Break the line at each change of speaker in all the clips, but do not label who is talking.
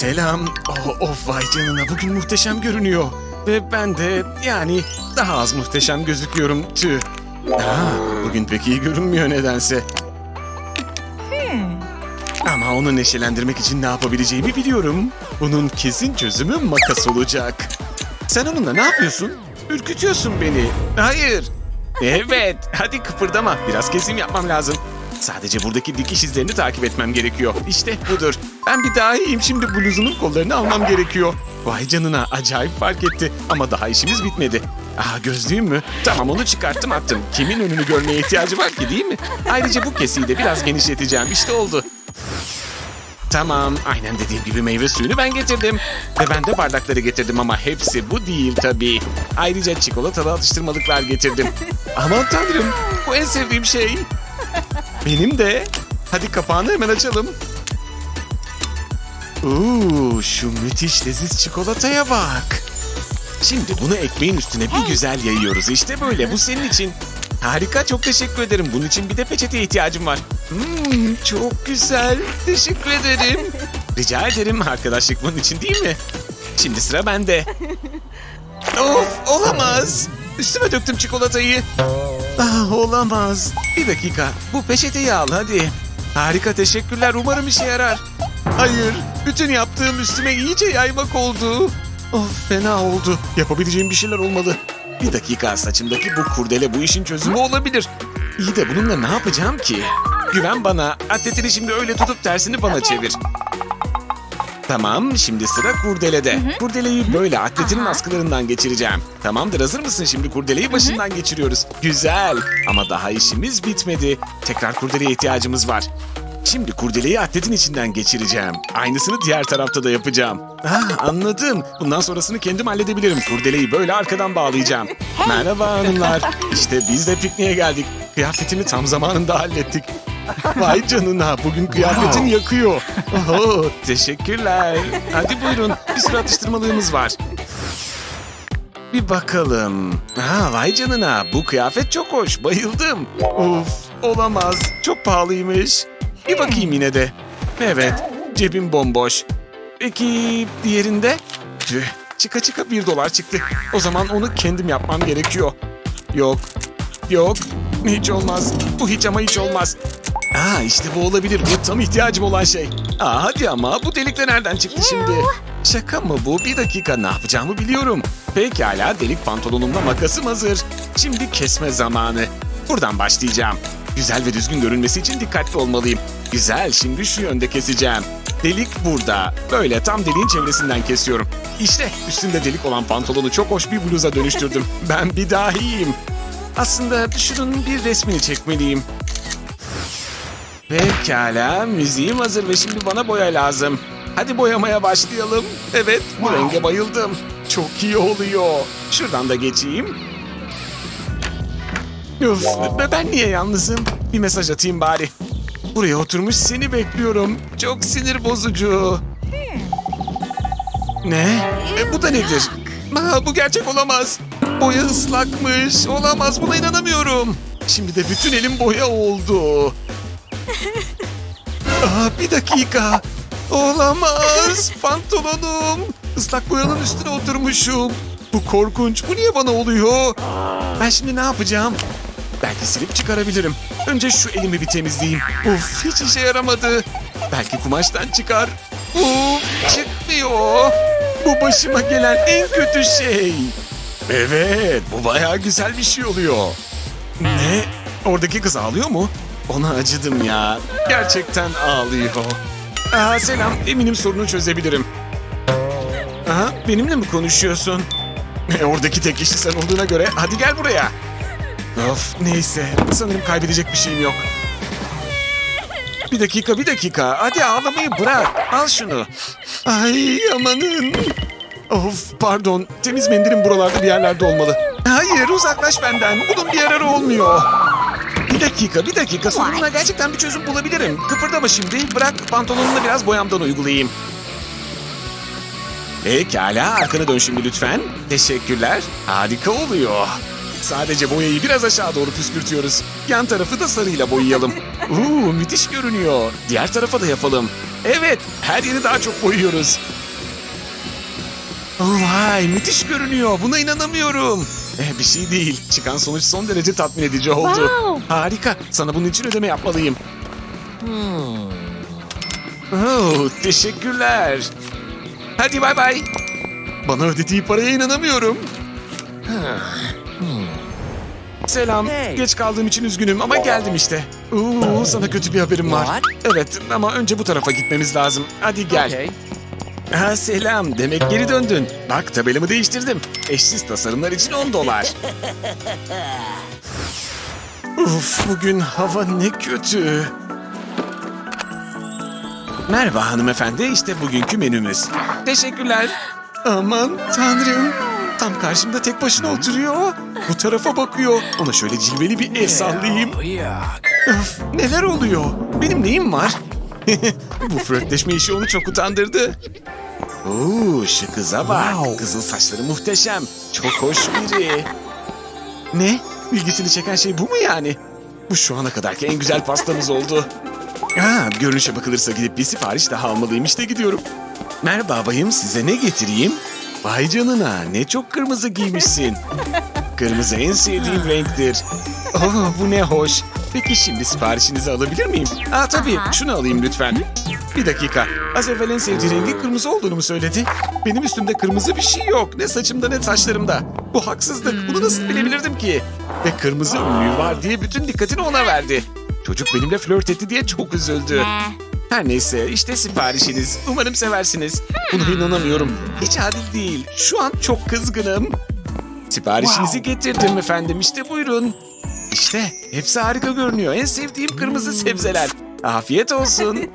Selam. Oh, of vay canına bugün muhteşem görünüyor. Ve ben de yani daha az muhteşem gözüküyorum tüh. Ha, bugün pek iyi görünmüyor nedense. Ama onu neşelendirmek için ne yapabileceğimi biliyorum. Bunun kesin çözümü makas olacak. Sen onunla ne yapıyorsun? Ürkütüyorsun beni. Hayır. Evet, hadi kıpırdama. Biraz kesim yapmam lazım. Sadece buradaki dikiş izlerini takip etmem gerekiyor. İşte budur. Ben bir daha iyiyim. Şimdi bluzunun kollarını almam gerekiyor. Vay canına acayip fark etti. Ama daha işimiz bitmedi. Aha gözlüğüm mü? Tamam onu çıkarttım attım. Kimin önünü görmeye ihtiyacı var ki değil mi? Ayrıca bu kesiyi de biraz genişleteceğim. İşte oldu. Tamam, aynen dediğim gibi meyve suyunu ben getirdim. Ve ben de bardakları getirdim ama hepsi bu değil tabii. Ayrıca çikolatalı atıştırmalıklar getirdim. Aman tanrım, bu en sevdiğim şey. Benim de. Hadi kapağını hemen açalım. Uuu, şu müthiş leziz çikolataya bak. Şimdi bunu ekmeğin üstüne bir güzel yayıyoruz. İşte böyle, bu senin için. Harika, çok teşekkür ederim. Bunun için bir de peçeteye ihtiyacım var. Hmm, çok güzel. Teşekkür ederim. Rica ederim. Arkadaşlık bunun için değil mi? Şimdi sıra bende. Of, olamaz. Üstüme döktüm çikolatayı. Ah, olamaz. Bir dakika. Bu peçeteyi al hadi. Harika teşekkürler. Umarım işe yarar. Hayır. Bütün yaptığım üstüme iyice yaymak oldu. Of fena oldu. Yapabileceğim bir şeyler olmalı. Bir dakika saçımdaki bu kurdele bu işin çözümü olabilir. İyi de bununla ne yapacağım ki? Güven bana. Atletini şimdi öyle tutup tersini bana çevir. Tamam, şimdi sıra kurdelede. Kurdeleyi böyle atletinin askılarından geçireceğim. Tamamdır, hazır mısın? Şimdi kurdeleyi başından geçiriyoruz. Güzel. Ama daha işimiz bitmedi. Tekrar kurdeleye ihtiyacımız var. Şimdi kurdeleyi atletin içinden geçireceğim. Aynısını diğer tarafta da yapacağım. Ah, anladım. Bundan sonrasını kendim halledebilirim. Kurdeleyi böyle arkadan bağlayacağım. Merhaba hanımlar. İşte biz de pikniğe geldik. Kıyafetimi tam zamanında hallettik. Vay canına bugün kıyafetin yakıyor. Oho, teşekkürler. Hadi buyurun bir sürü atıştırmalığımız var. Bir bakalım. Ha vay canına bu kıyafet çok hoş bayıldım. Of olamaz çok pahalıymış. Bir bakayım yine de. Evet cebim bomboş. Peki diğerinde? Tüh çıka çıka bir dolar çıktı. O zaman onu kendim yapmam gerekiyor. Yok yok hiç olmaz. Bu hiç ama hiç olmaz. Aa işte bu olabilir. Bu tam ihtiyacım olan şey. Aa hadi ama bu delik de nereden çıktı şimdi? Şaka mı bu? Bir dakika ne yapacağımı biliyorum. Pekala delik pantolonumla makasım hazır. Şimdi kesme zamanı. Buradan başlayacağım. Güzel ve düzgün görünmesi için dikkatli olmalıyım. Güzel şimdi şu yönde keseceğim. Delik burada. Böyle tam deliğin çevresinden kesiyorum. İşte üstünde delik olan pantolonu çok hoş bir bluza dönüştürdüm. Ben bir dahiyim. Aslında şunun bir resmini çekmeliyim. Pekala, müziğim hazır ve şimdi bana boya lazım. Hadi boyamaya başlayalım. Evet, bu renge bayıldım. Çok iyi oluyor. Şuradan da geçeyim. Üf, be- ben niye yalnızım? Bir mesaj atayım bari. Buraya oturmuş seni bekliyorum. Çok sinir bozucu. Ne? E, bu da nedir? Aa, bu gerçek olamaz. Boya ıslakmış. Olamaz buna inanamıyorum. Şimdi de bütün elim boya oldu. Aa, bir dakika. Olamaz. Pantolonum. Islak boyanın üstüne oturmuşum. Bu korkunç. Bu niye bana oluyor? Ben şimdi ne yapacağım? Belki silip çıkarabilirim. Önce şu elimi bir temizleyeyim. Of hiç işe yaramadı. Belki kumaştan çıkar. Uf çıkmıyor. Bu başıma gelen en kötü şey. Evet bu bayağı güzel bir şey oluyor. Ne? Oradaki kız ağlıyor mu? Ona acıdım ya. Gerçekten ağlıyor. Aa, selam. Eminim sorunu çözebilirim. Aha, benimle mi konuşuyorsun? E, Oradaki tek kişi sen olduğuna göre hadi gel buraya. Of neyse sanırım kaybedecek bir şeyim yok. Bir dakika bir dakika hadi ağlamayı bırak al şunu. Ay amanın. Of pardon temiz mendilim buralarda bir yerlerde olmalı. Hayır uzaklaş benden bunun bir yararı olmuyor. Bir dakika bir dakika sorununa gerçekten bir çözüm bulabilirim. Kıpırdama şimdi bırak pantolonuna biraz boyamdan uygulayayım. Pekala arkanı dön şimdi lütfen. Teşekkürler. Harika oluyor. Sadece boyayı biraz aşağı doğru püskürtüyoruz. Yan tarafı da sarıyla boyayalım. Uuu müthiş görünüyor. Diğer tarafa da yapalım. Evet her yeri daha çok boyuyoruz. Vay müthiş görünüyor. Buna inanamıyorum. Eh, bir şey değil. Çıkan sonuç son derece tatmin edici oldu.
Wow.
Harika. Sana bunun için ödeme yapmalıyım. Oh, teşekkürler. Hadi bay bay. Bana ödediği paraya inanamıyorum. Selam.
Hey.
Geç kaldığım için üzgünüm ama geldim işte. Oo, sana kötü bir haberim var.
What?
Evet ama önce bu tarafa gitmemiz lazım. Hadi gel.
Okay.
Ha selam. Demek geri döndün. Bak tabelamı değiştirdim. Eşsiz tasarımlar için 10 dolar. Uf bugün hava ne kötü. Merhaba hanımefendi. İşte bugünkü menümüz. Teşekkürler. Aman tanrım. Tam karşımda tek başına oturuyor. Bu tarafa bakıyor. Ona şöyle cilveli bir el sallayayım. Öf, neler oluyor? Benim neyim var? Bu flörtleşme işi onu çok utandırdı. Oo, şu kıza bak.
Wow.
Kızıl saçları muhteşem. Çok hoş biri. Ne? İlgisini çeken şey bu mu yani? Bu şu ana kadarki en güzel pastamız oldu. Ha, görünüşe bakılırsa gidip bir sipariş daha almalıyım. İşte gidiyorum. Merhaba bayım, size ne getireyim? Vay canına, ne çok kırmızı giymişsin. Kırmızı en sevdiğim renktir. Oh, bu ne hoş. Peki şimdi siparişinizi alabilir miyim? Aa tabii, şunu alayım lütfen. Bir dakika. Az evvel en sevdiği rengin kırmızı olduğunu mu söyledi? Benim üstümde kırmızı bir şey yok. Ne saçımda ne saçlarımda. Bu haksızlık. Bunu nasıl bilebilirdim ki? Ve kırmızı önlüğü var diye bütün dikkatini ona verdi. Çocuk benimle flört etti diye çok üzüldü. Her neyse işte siparişiniz. Umarım seversiniz. Buna inanamıyorum. Hiç adil değil. Şu an çok kızgınım. Siparişinizi getirdim efendim. İşte buyurun. İşte hepsi harika görünüyor. En sevdiğim kırmızı sebzeler. Afiyet olsun.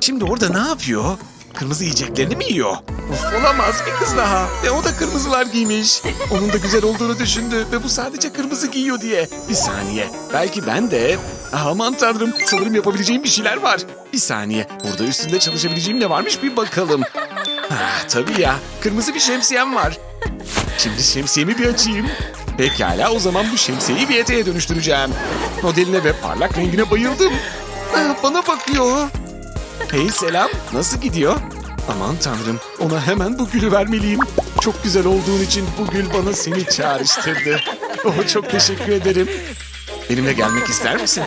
Şimdi orada ne yapıyor? Kırmızı yiyeceklerini mi yiyor? Uf olamaz bir kız daha. Ve o da kırmızılar giymiş. Onun da güzel olduğunu düşündü ve bu sadece kırmızı giyiyor diye. Bir saniye. Belki ben de... Aman tanrım sanırım yapabileceğim bir şeyler var. Bir saniye. Burada üstünde çalışabileceğim ne varmış bir bakalım. Ah, tabii ya. Kırmızı bir şemsiyem var. Şimdi şemsiyemi bir açayım. Pekala o zaman bu şemsiyeyi bir eteğe dönüştüreceğim. Modeline ve parlak rengine bayıldım. Ah, bana bakıyor. Hey selam, nasıl gidiyor? Aman tanrım, ona hemen bu gülü vermeliyim. Çok güzel olduğun için bu gül bana seni çağrıştırdı. Oh, çok teşekkür ederim. Benimle gelmek ister misin?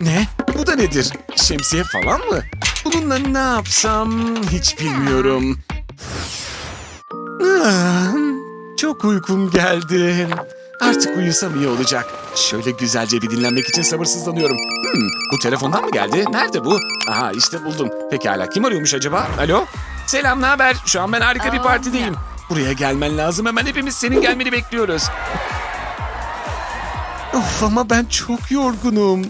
Ne? Bu da nedir? Şemsiye falan mı? Bununla ne yapsam hiç bilmiyorum. Çok uykum geldi. Artık uyusam iyi olacak. Şöyle güzelce bir dinlenmek için sabırsızlanıyorum. Hmm, bu telefondan mı geldi? Nerede bu? Aha işte buldum. Pekala kim arıyormuş acaba? Alo? Selam ne haber? Şu an ben harika bir partideyim. Buraya gelmen lazım hemen hepimiz senin gelmeni bekliyoruz. Of ama ben çok yorgunum.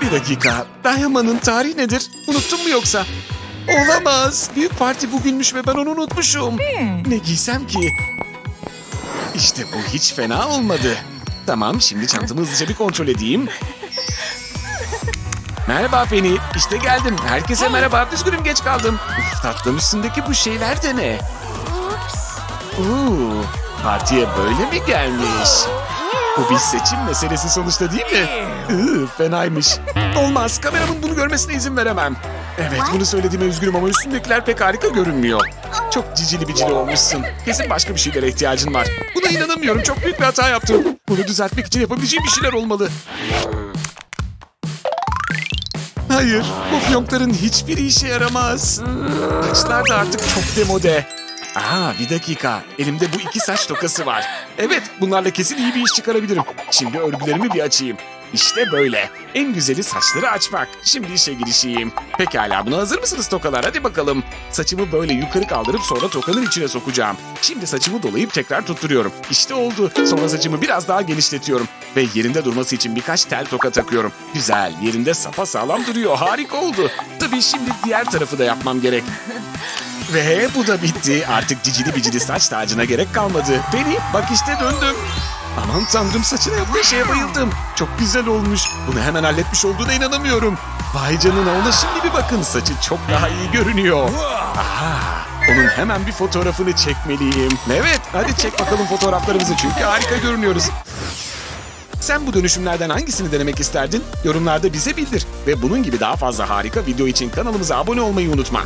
Bir dakika. Dayamanın tarihi nedir? Unuttun mu yoksa? Olamaz. Büyük parti bugünmüş ve ben onu unutmuşum. Ne giysem ki? İşte bu hiç fena olmadı. Tamam şimdi çantamı hızlıca bir kontrol edeyim. Merhaba Penny. İşte geldim. Herkese merhaba. Üzgünüm geç kaldım. Uf tatlım üstündeki bu şeyler de ne? Oo, partiye böyle mi gelmiş? Bu bir seçim meselesi sonuçta değil mi? Iı, fenaymış. Olmaz, kameramın bunu görmesine izin veremem. Evet, bunu söylediğime üzgünüm ama üstündekiler pek harika görünmüyor. Çok cicili bicili olmuşsun. Kesin başka bir şeylere ihtiyacın var. Buna inanamıyorum, çok büyük bir hata yaptım. Bunu düzeltmek için yapabileceğim bir şeyler olmalı. Hayır, bu fiyonkların hiçbiri işe yaramaz. Saçlar da artık çok demode. Aa bir dakika. Elimde bu iki saç tokası var. Evet bunlarla kesin iyi bir iş çıkarabilirim. Şimdi örgülerimi bir açayım. İşte böyle. En güzeli saçları açmak. Şimdi işe girişeyim. Pekala buna hazır mısınız tokalar? Hadi bakalım. Saçımı böyle yukarı kaldırıp sonra tokanın içine sokacağım. Şimdi saçımı dolayıp tekrar tutturuyorum. İşte oldu. Sonra saçımı biraz daha genişletiyorum. Ve yerinde durması için birkaç tel toka takıyorum. Güzel. Yerinde sağlam duruyor. Harika oldu. Tabii şimdi diğer tarafı da yapmam gerek. Ve bu da bitti. Artık cicili bicili saç tacına gerek kalmadı. Beni bak işte döndüm. Aman tanrım saçına yaptığı şeye bayıldım. Çok güzel olmuş. Bunu hemen halletmiş olduğuna inanamıyorum. Vay canına ona şimdi bir bakın. Saçı çok daha iyi görünüyor. Aha, Onun hemen bir fotoğrafını çekmeliyim. Evet, hadi çek bakalım fotoğraflarımızı çünkü harika görünüyoruz. Sen bu dönüşümlerden hangisini denemek isterdin? Yorumlarda bize bildir. Ve bunun gibi daha fazla harika video için kanalımıza abone olmayı unutma.